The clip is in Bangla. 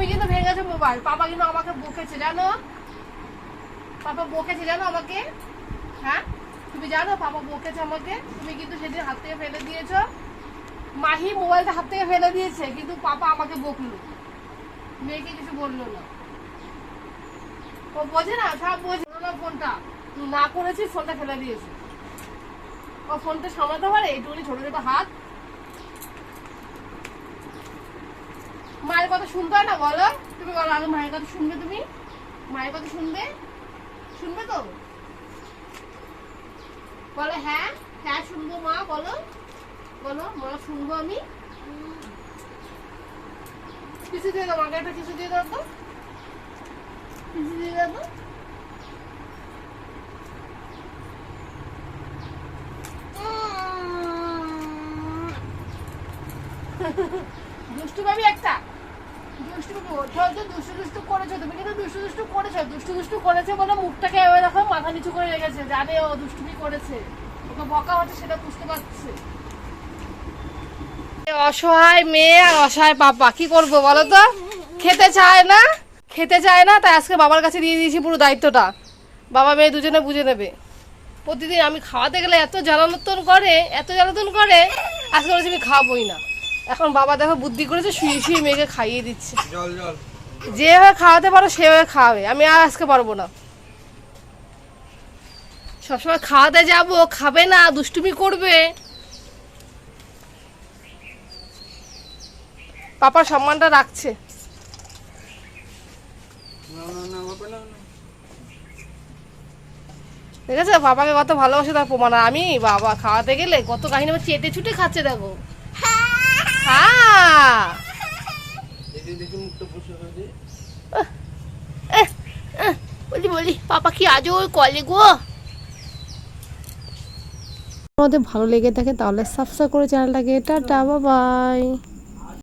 তুমি কিন্তু ভেঙেছো মোবাইল। পাপা কিন্তু আমাকে বকেছে, জানো? পাপা বকেছে, জানো আমাকে? হ্যাঁ? তুমি জানো পাপা বকেছে আমাকে? তুমি কিন্তু সেদিন হাত থেকে ফেলে দিয়েছ। মাহি মোবাইলটা হাত থেকে ফেলে দিয়েছে, কিন্তু পাপা আমাকে বকলো। মেয়েকে কিছু বলল না। ও বোঝে না, সব বোঝে। না ফোনটা। না করেছিস ফোনটা ফেলে দিয়েছে। ও ফোনটা সামলাতে পারে? এইটুকুনি ছোট ছোট হাত। মায়ের কথা শুনতে হয় না বলো? তুমি বলো আগে মায়ের কথা শুনবে তুমি? মায়ের কথা শুনবে? শুনবে তো? বলো হ্যাঁ হ্যাঁ শুনব মা, বলো। বলো, মা, শুনব আমি। কিছু দিয়ে দাও আমাকে একটা কিছু দিয়ে দাও তো। কিছু দিয়ে দাও তো। দুষ্টু পাবি একটা। দুষ্টু করেছ তুমি কিন্তু করেছ বলে মাথা করে রেখেছে, জানে দুষ্টুমি করেছে। ওকে বকা হচ্ছে সেটা বুঝতে পারছে। অসহায় মেয়ে আর অসহায় করব বলো তো? খেতে চায় না? খেতে চায় না, তাই আজকে বাবার কাছে দিয়ে দিয়েছি পুরো দায়িত্বটা। বাবা মেয়ে দুজনে বুঝে নেবে। প্রতিদিন আমি খাওয়াতে গেলে এত জ্বালানোতন করে, এত জ্বালাতন করে, আজকে বলেছি আমি খাওয়াবোই না। এখন বাবা দেখো বুদ্ধি করেছে শুয়ে শুয়ে মেয়েকে খাইয়ে দিচ্ছে। যেভাবে খাওয়াতে পারো সেভাবে খাওয়াবে। আমি আর আজকে পারব না। সবসময় খাওয়াতে যাব খাবে না দুষ্টুমি করবে। পাপার সম্মানটা রাখছে। ঠিক আছে বাবাকে কত ভালোবাসে তার প্রমাণ। আমি বাবা খাওয়াতে গেলে কত কাহিনী চেটে ছুটে খাচ্ছে দেখো হ্যাঁ দেখি দেখি মুখটা বসে হয়ে বলি বলি, পাপা কি আজও ওই কলে গো? আমাদের ভালো লেগে থাকে, তাহলে সাবস্ক্রাইব করে চ্যানেলটাকে, টাটা, বাবাই।